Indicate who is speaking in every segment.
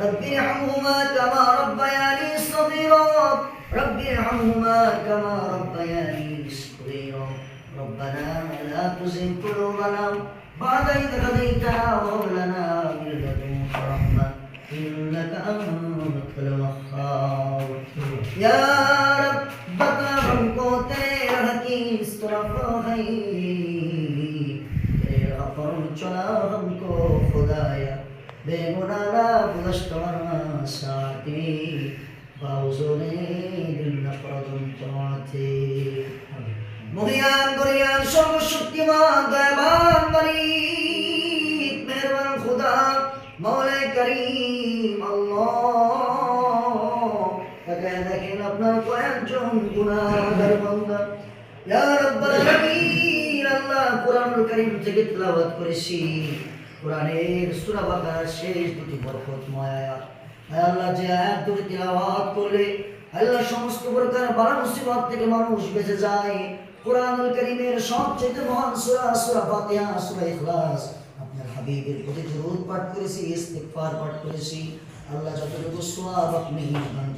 Speaker 1: رب ارحمهما كما ربياني صغيرا رب ارحمهما كما ربياني صغيرا ربنا لا تزغ قلوبنا بعد إذ هديتنا وهب لنا من لدنك رحمة إنك أنت الوهاب يا رب بتا हमको तेरे हकी इस तरफ है तेरा फर्म चला हमको खुदाया বেগুনালা পুরস্কারী বাউজনে পর্যন্তে মহিয়ান, গরিয়ান, সর্বশক্তিমান, দয়াবান মালিক মেহরবান খুদা মৌলে করিম, আল্লাহ। দেখেন আপনার কয়েকজন গুণাগার বান্দা। ইয়া রব্বাল আলামিন, আল্লাহ কোরআনুল কারীম থেকে তেলাওয়াত করেছি। কোরআনের সূরা শেষ দুটি বরকতময় আয়াত। আয় আল্লাহ যে আয়াত দুটি তেলাওয়াত করলে, আল্লাহ সমস্ত প্রকার বালা মুসিবত থেকে মানুষ বেঁচে যায়। কোরআনুল কারীমের সবচেয়ে মহান সূরা সূরা ফাতিহা, সূরা ইখলাস। আপনার হাবিবের প্রতি দরুদ পাঠ করেছি, ইস্তিগফার পাঠ করেছি। আল্লাহ যতটুকু সোয়াব আপনি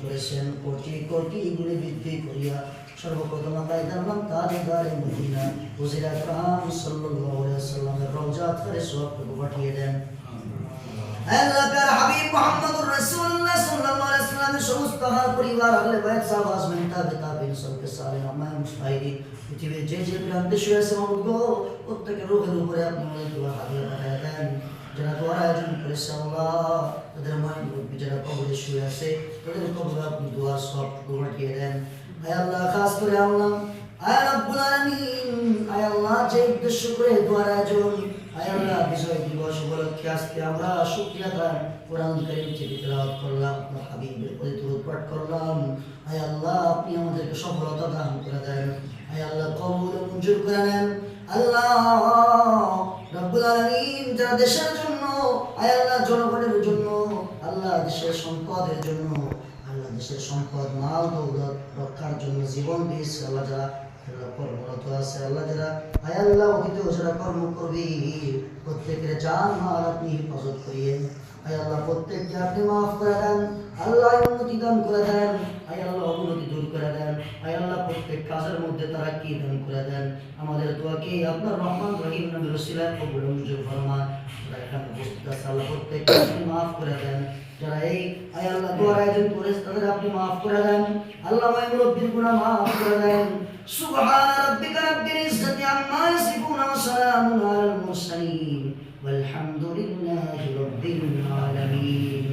Speaker 1: করেছেন, কোটি কোটি গুণে বৃদ্ধি করিয়া সর্বপ্রথম কায়দার নাম তাজদারে মদিনা হুজুর আকরাম সাল্লাল্লাহু সাল্লামের করে সবটুকু পাঠিয়ে দেন আল্লাহ তার হাবিব মুহাম্মদুর রাসূলুল্লাহ সাল্লাল্লাহু আলাইহি সাল্লামের সমস্ত হাল পরিবার আহলে বাইত সাহাবা আজমাইন তাবে তাবিন সবকে সালেহ আমায় মুস্তাহিদিন। পৃথিবীর যে যে প্রান্তে শুয়ে আছে মামুদ প্রত্যেকের রোগের উপরে আপনি দোয়ার আয়োজন দেন। আল্লাহ, খাস করে আল্লাহ দেশের জন্য, আয় আল্লাহ, জনগণের জন্য, আল্লাহ দেশের সম্পদের জন্য, আল্লাহ দেশের সম্পদ, মাল, দৌলত, রক্ষার জন্য জীবন দিয়েছে। আল্লাহ আল্লাহ আল্লাহ যারা। আয় আল্লাহ অতীতেও যারা প্রত্যেকের জান আপনি হেফাজত আল্লাহ, প্রত্যেককে মাফ করে দেন। আল্লাহ উন্নতি করে দেন। আয় আল্লাহ অবনতি দূর করে দেন। আয় প্রত্যেক কাজের মধ্যে তারা কি দান করে দেন। আমাদের দোয়াকে আপনার রহমান রহিম নবীর রসিলায় কবুল মঞ্জুর ফরমান এখানে উপস্থিত আছে আল্লাহ প্রত্যেককে আপনি মাফ করে দেন যারা এই আয় আল্লাহ দোয়ার আয়োজন করেছে তাদের আপনি মাফ করে দেন আল্লাহ মাই মুরব্বীর গুনাহ মাফ করে দেন সুবহান রাব্বিকা রাব্বিল ইজ্জাতি আম্মা ইয়াসিফুন ওয়া সালামুন আলাল মুরসালিন والحمد لله رب العالمين